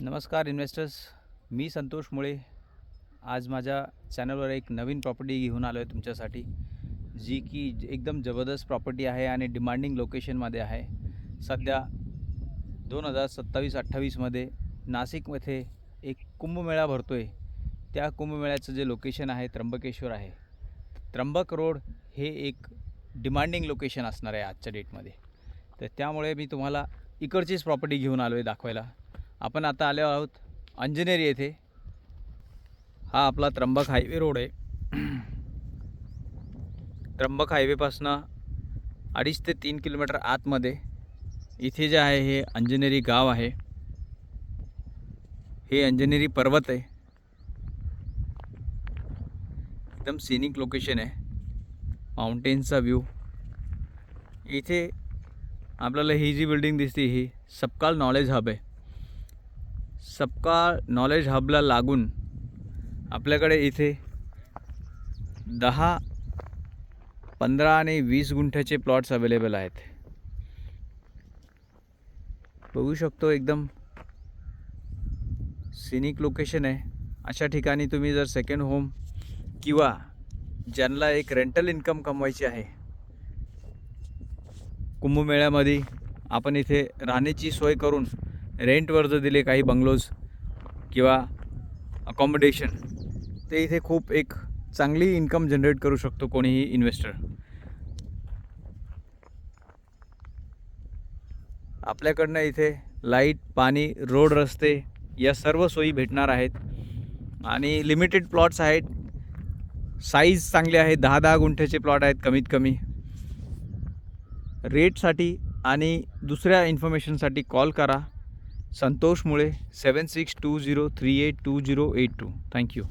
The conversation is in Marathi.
नमस्कार इन्व्हेस्टर्स मी संतोष मुळे. आज माझ्या चॅनलवर एक नवीन प्रॉपर्टी घेऊन आलो आहे तुमच्यासाठी जी की एकदम जबरदस्त प्रॉपर्टी आहे आणि डिमांडिंग लोकेशनमध्ये आहे. सध्या दोन हजार सत्तावीस अठ्ठावीसमध्ये नाशिकमध्ये एक कुंभमेळा भरतो आहे त्या कुंभमेळ्याचं जे लोकेशन आहे त्र्यंबकेश्वर आहे. त्र्यंबक रोड हे एक डिमांडिंग लोकेशन असणार आहे आजच्या डेटमध्ये तर त्यामुळे मी तुम्हाला इकडचीच प्रॉपर्टी घेऊन आलो आहे दाखवायला. आपण आता आलो आहोत अंजनेरी येथे. हा आपला त्र्यंबक हायवे रोड आहे. त्र्यंबक हायवेपासनं अडीच ते तीन किलोमीटर आतमध्ये इथे जे आहे हे अंजनेरी गाव आहे. हे अंजनेरी पर्वत आहे. एकदम सिनिक लोकेशन आहे. माउंटेन्सचा व्ह्यू इथे आपल्याला ही जी बिल्डिंग दिसते ही सबकाल नॉलेज हब आहे. सबका नॉलेज हबला लागून आपल्याकडे इथे दहा पंधरा आणि वीस गुंठ्याचे प्लॉट्स अवेलेबल आहेत. बघू शकतो एकदम सिनिक लोकेशन आहे. अशा ठिकाणी तुम्ही जर सेकंड होम किंवा ज्यांना एक रेंटल इन्कम कमवायची आहे कुंभमेळ्यामध्ये आपण इथे राहण्याची सोय करून रेंटवर जर दिले काही बंगलोज किंवा अकॉमोडेशन ते इथे खूप एक चांगली इन्कम जनरेट करू शकतो कोणीही इन्व्हेस्टर आपल्याकडनं इथे लाइट पाणी रोड रस्ते या सर्व सोयी भेटणार आहेत. आणि लिमिटेड प्लॉट्स आहेत. साईज चांगले आहेत. दहा दहा गुंठ्याचे प्लॉट आहेत कमीत कमी. रेटसाठी आणि दुसऱ्या इन्फॉर्मेशनसाठी कॉल करा. Santosh Mule seven six two zero three eight two zero eight two thank you